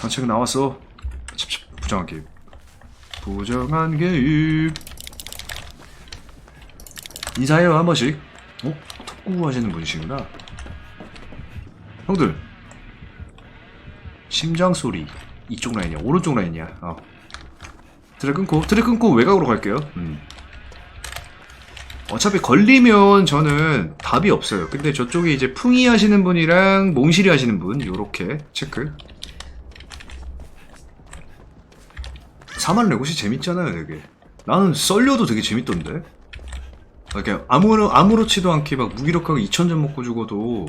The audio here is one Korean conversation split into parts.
산책 나왔어. 찹찹, 부정한 개입. 부정한 개입. 인사해요 한 번씩. 어? 톡구 하시는 분이시구나. 형들. 심장 소리. 이쪽 라인이야. 오른쪽 라인이야. 어. 트랙 끊고 트랙 끊고 외곽으로 갈게요. 음. 어차피 걸리면 저는 답이 없어요. 근데 저쪽에 이제 풍이 하시는 분이랑 몽실이 하시는 분 요렇게 체크. 4만 레고시 재밌잖아요, 되게. 나는 썰려도 되게 재밌던데. 이렇게 아무렇 아무렇지도 않게 막 무기력하게 2천점 먹고 죽어도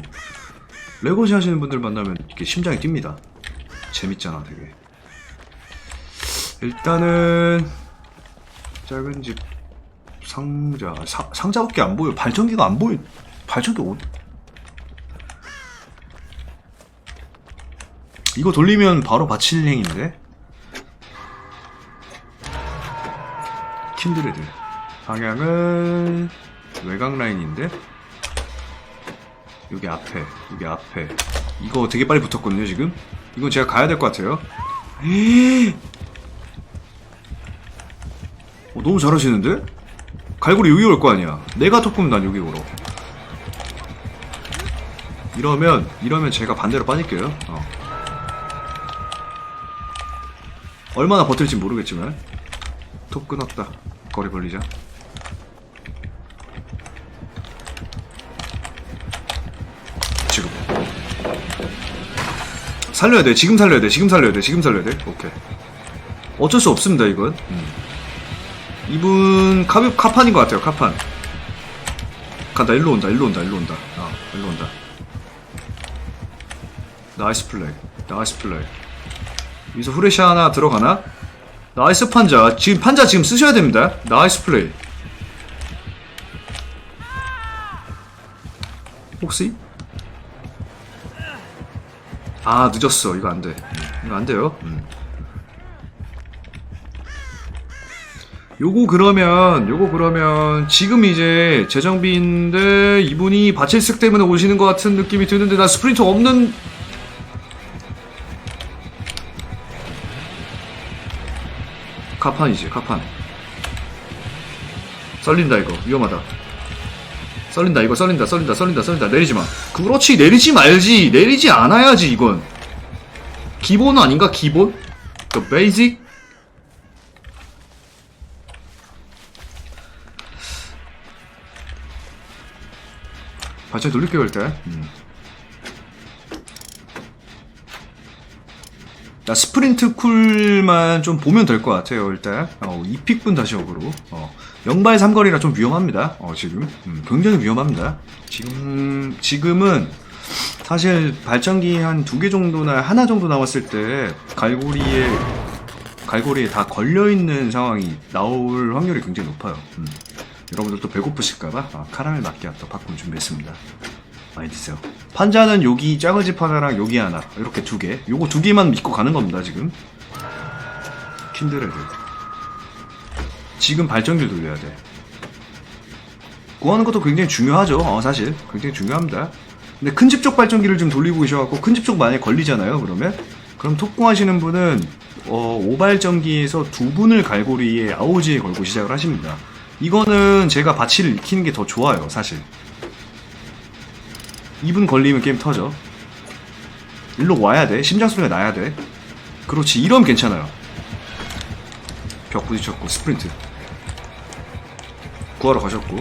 레고시 하시는 분들 만나면 이렇게 심장이 뜁니다. 재밌잖아, 되게. 일단은 작은 집 상자 사, 상자밖에 안 보여. 발전기가 안 보여. 발전기 어디? 이거 돌리면 바로 바칠행인데. 킨드레드 방향은 외곽 라인인데 여기 앞에 여기 앞에 이거 되게 빨리 붙었거든요 지금 이거 제가 가야 될 것 같아요. 어, 너무 잘하시는데? 갈고리 여기 올 거 아니야. 내가 토꾸면 난 여기 오러. 이러면, 이러면 제가 반대로 빠질게요. 어. 얼마나 버틸지 모르겠지만. 톱 끊었다. 거리 벌리자. 지금. 살려야 돼. 지금 살려야 돼. 지금 살려야 돼. 지금 살려야 돼. 오케이. 어쩔 수 없습니다, 이건. 음. 이분 카비 카판인 것 같아요 카판 간다 일로 온다 일로 온다 일로 온다 아 일로 온다 나이스 플레이 나이스 플레이 여기서 후레쉬 하나 들어가나? 나이스 판자. 지금 판자 지금 쓰셔야 됩니다. 나이스 플레이. 혹시? 아 늦었어. 이거 안돼. 이거 안돼요? 음. 요거 그러면 요거 그러면 지금 이제 재정비인데 이분이 바칠쓱 때문에 오시는 것 같은 느낌이 드는데 나 스프린터 없는 카판이지 카판. 썰린다 이거. 위험하다. 썰린다 이거 썰린다 썰린다 썰린다 썰린다. 내리지마. 그렇지 내리지 말지. 내리지 않아야지 이건. 기본 아닌가 기본? 그 베이직? 발전 돌릴게요 일단 음. 나 스프린트 쿨만 좀 보면 될 것 같아요 일단 어, 이 픽분 다시 역으로 어, 영발 삼거리라 좀 위험합니다 어, 지금 음, 굉장히 위험합니다 지금 지금은 사실 발전기 한 두 개 정도나 하나 정도 나왔을 때 갈고리에 갈고리에 다 걸려 있는 상황이 나올 확률이 굉장히 높아요. 음. 여러분들 또 배고프실까봐 아, 카라멜 마키아토 팝콘 준비했습니다. 많이 드세요. 판자는 여기 작은 집 하나랑 여기 하나 이렇게 두 개. 요거 두 개만 믿고 가는 겁니다 지금. 킨드레드. 지금 발전기를 돌려야 돼. 구하는 것도 굉장히 중요하죠. 어, 사실 굉장히 중요합니다. 근데 큰 집 쪽 발전기를 좀 돌리고 계셔갖고 큰 집 쪽 만약에 걸리잖아요. 그러면 그럼 톡궁하시는 분은 어, 오발전기에서 두 분을 갈고리에 아오지에 걸고 시작을 하십니다. 이거는 제가 바치를 익히는 게 더 좋아요, 사실. 2분 걸리면 게임 터져. 일로 와야 돼. 심장 소리가 나야 돼. 그렇지. 이러면 괜찮아요. 벽 부딪혔고 스프린트. 구하러 가셨고.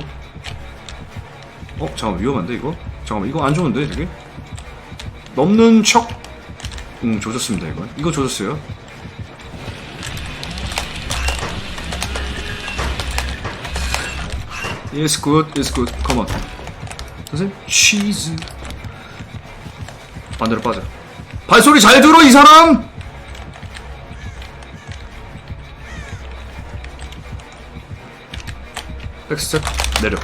어, 잠깐만 위험한데 이거? 잠깐만 이거 안 좋은데 되게? 넘는 척. 음, 조졌습니다 이건. 이거 조졌어요. Yes, good. Come on. 선생님, 치즈. 반대로 빠져. 발소리 잘 들어, 이 사람! 백스텝, 내려.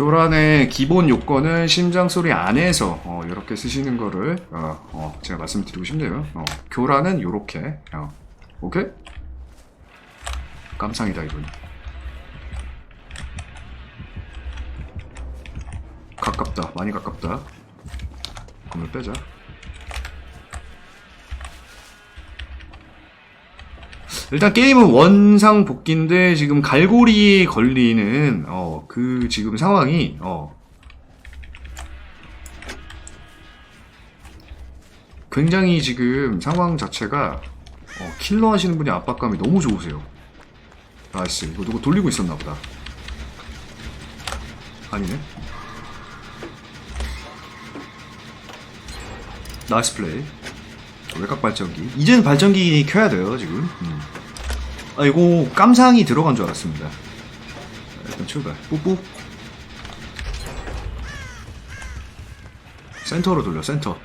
조란의 기본 요건은 심장 소리 안에서 어, 이렇게 쓰시는 거를 어, 어, 제가 말씀드리고 싶네요. 어, 교란은 이렇게. 어, 오케이? 깜상이다 이분. 가깝다. 많이 가깝다. 그럼 빼자. 일단 게임은 원상 복귀인데 지금 갈고리에 걸리는 어 그 지금 상황이 어 굉장히 지금 상황 자체가 어, 킬러 하시는 분이 압박감이 너무 좋으세요. 나이스. 이거 누구 돌리고 있었나 보다. 아니네. 나이스 플레이. 외곽 발전기. 이제는 발전기 켜야 돼요, 지금. 음. 아, 이거 깜상이 들어간 줄 알았습니다. 일단 출발. 뿌뿌. 센터로 돌려, 센터.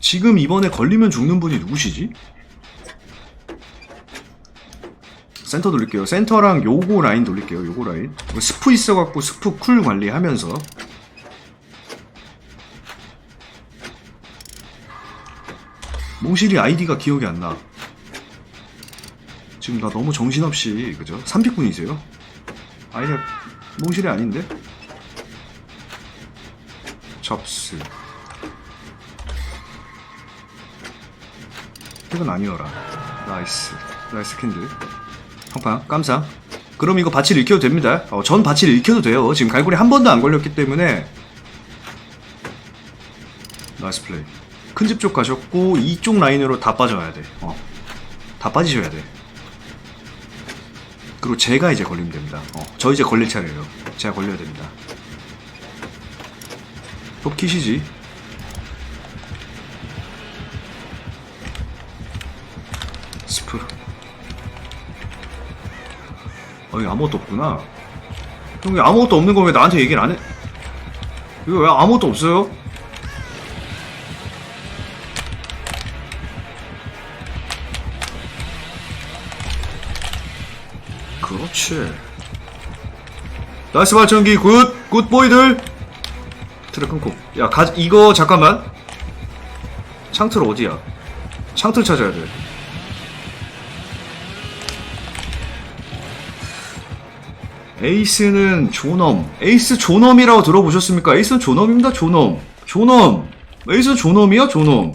지금 이번에 걸리면 죽는 분이 누구시지? 센터 돌릴게요. 센터랑 요거 라인 돌릴게요. 요거 라인. 스프 있어갖고 스프 쿨 관리하면서 몽실이 아이디가 기억이 안 나. 지금 나 너무 정신없이 그죠? 3픽분이세요? 아이디가 몽실이 아닌데? 접수. 픽은 아니어라. 나이스. 나이스 캔들. 평판 깜상. 그럼 이거 바치를 익혀도 됩니다. 어, 전 바치를 익혀도 돼요. 지금 갈고리 한 번도 안 걸렸기 때문에 나이스 플레이. 큰 집 쪽 가셨고 이쪽 라인으로 다 빠져야 돼. 어. 다 빠지셔야 돼. 그리고 제가 이제 걸리면 됩니다. 어, 저 이제 걸릴 차례예요. 제가 걸려야 됩니다. 톱 키시지. 스프. 어, 여기 아무것도 없구나. 형이 아무것도 없는 거왜 나한테 얘기를 안 해? 이거 왜 아무것도 없어요? 그렇지. 나이스 발전기 굿! 굿 보이들! 트랙 끊고. 야, 가, 이거 잠깐만. 창틀 어디야? 창틀 찾아야 돼. 에이스는 존엄. 에이스 존엄이라고 들어보셨습니까? 에이스는 존엄입니다, 존엄. 존엄. 에이스는 존엄이야, 존엄.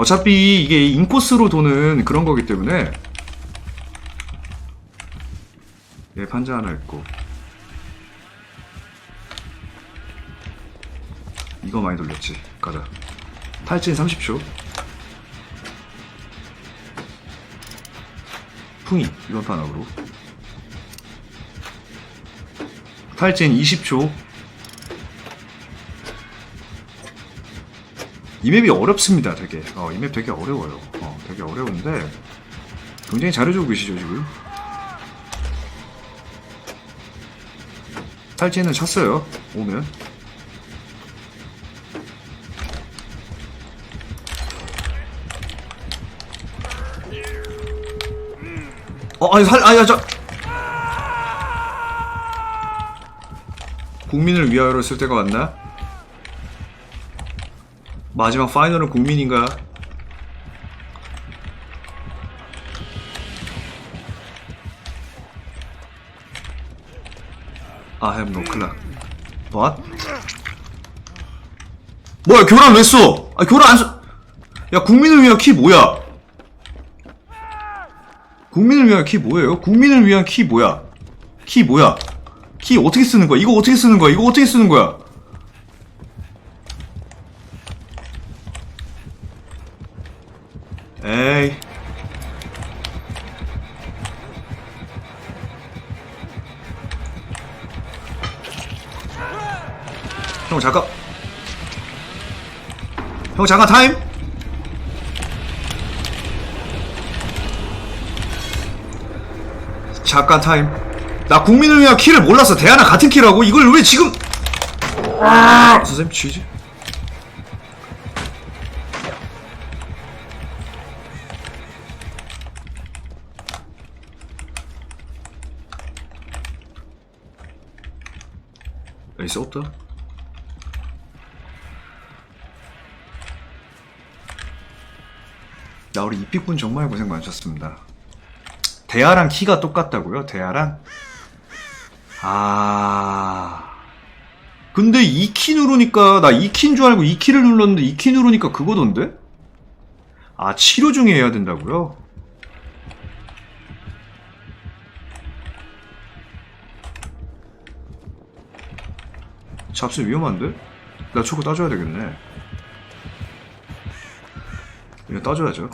어차피 이게 인코스로 도는 그런 거기 때문에. 예, 판자 하나 있고. 이거 많이 돌렸지. 가자. 탈진 30초. 풍이 이번 판으로. 탈진 20초 이 맵이 어렵습니다 되게. 어, 이맵 되게 어려워요. 어, 되게 어려운데 굉장히 잘해주고 계시죠 지금? 탈진은 쳤어요 오면. 어 아니 살 아니 저 국민을 위하여로 쓸 때가 왔나? 마지막 파이널은 국민인가? I have no. What? 뭐야 교란 왜 써? 아 교란 안 써. 야 국민을 위한 키 뭐야? 국민을 위한 키 뭐예요? 국민을 위한 키 뭐야? 키 뭐야? 키 어떻게 쓰는 거야? 이거 어떻게 쓰는 거야? 이거 어떻게 쓰는 거야? 에이. 형 잠깐. 형 잠깐 타임. 잠깐 타임. 나 국민을 위한 키를 몰랐어. 대하나 같은 키라고? 이걸 왜 지금? 선생님 취지? 없다. 나 우리 이픽분 정말 고생 많으셨습니다. 대하랑 키가 똑같다고요? 대하랑? 아. 근데 2키 누르니까, 나 2키인 줄 알고 2키를 눌렀는데 2키 누르니까 그거던데? 아, 치료 중에 해야 된다고요? 잡스 위험한데? 나 저거 따줘야 되겠네. 이거 따줘야죠.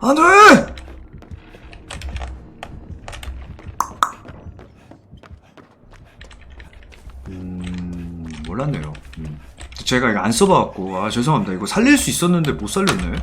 안 돼! 제가 이거 안 써봐갖고, 아, 죄송합니다. 이거 살릴 수 있었는데 못 살렸네.